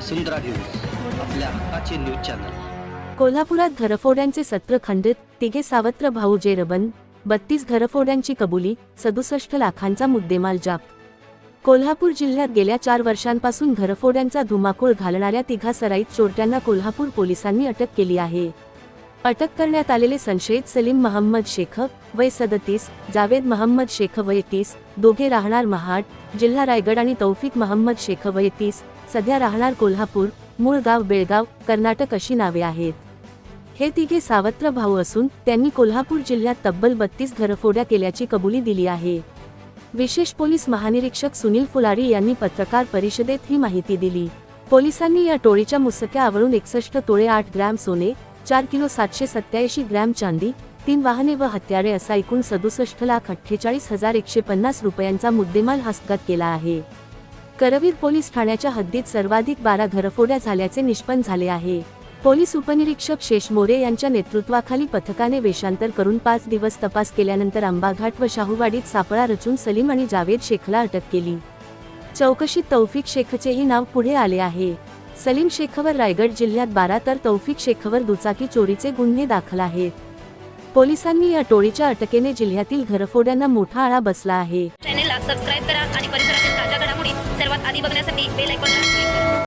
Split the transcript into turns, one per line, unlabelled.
वसुंधरा news आपल्या हक्काचे news channel.
कोल्हापुरात घरफोड्यांचे सत्र खंडित तिघे सावत्र भाऊ जेरबन बत्तीस घरफोड्यांची कबुली सदुसष्ट लाखांचा मुद्देमाल जाप. कोल्हापूर जिल्ह्यात गेल्या चार वर्षांपासून घरफोड्यांचा धुमाकूळ घालणाऱ्या तिघा सराईत चोरट्यांना कोल्हापूर पोलिसांनी अटक केली आहे. अटक करण्यात आलेले संशयित सलीम महम्मद शेख वय सदतीस जावेद महम्मद शेख वय तीस दोघे राहणार महाड जिल्हा रायगड आणि तौफिक महम्मद शेख वय तीस सध्या राहणार कोल्हापूर मूळ गाव बेळगाव कर्नाटक अशी नावे आहेत. हे तिघे सावत्र भाऊ असून त्यांनी कोल्हापूर जिल्ह्यात तब्बल बत्तीस घरफोड्या केल्याची कबुली दिली आहे. विशेष पोलीस महानिरीक्षक सुनील फुलारी यांनी पत्रकार परिषदेत ही माहिती दिली. पोलिसांनी या टोळीच्या मुसक्या आवळून एकसष्ट तोळे आठ ग्रॅम सोने चार किलो सातशे सत्याऐंशी ग्रॅम चांदी तीन वाहने व हत्यारे असा एकूण सदुसष्ट लाख अठ्ठेचाळीस हजार एकशे पन्नास रुपयांचा मुद्देमाल हस्तगत केला आहे. करवीर पोलीस ठाण्याच्या हद्दीत सर्वाधिक बारा घरफोड्या झाल्याचे निष्पन्न झाले आहे. पोलीस उपनिरीक्षक शेष मोरे यांच्या नेतृत्वाखाली पथकाने वेषांतर करून पाच दिवस तपास केल्यानंतर आंबाघाट व शाहूवाडीत सापळा रचून सलीम आणि जावेद शेखला अटक केली. चौकशीत तौफिक शेखचेही नाव पुढे आले आहे. सलीम शेखवर रायगड जिल्ह्यात बारा तर तौफिक शेखवर दुचाकी चोरीचे गुन्हे दाखल आहेत. पोलिसांनी या टोळीच्या अटकेने जिल्ह्यातील घरफोड्यांना मोठा आळा बसला आहे.
चॅनेलला सबस्क्राईब करा आणि परिसरातील ताज्या घडामोडी सर्वात आधी बघण्यासाठी बेल आयकॉनला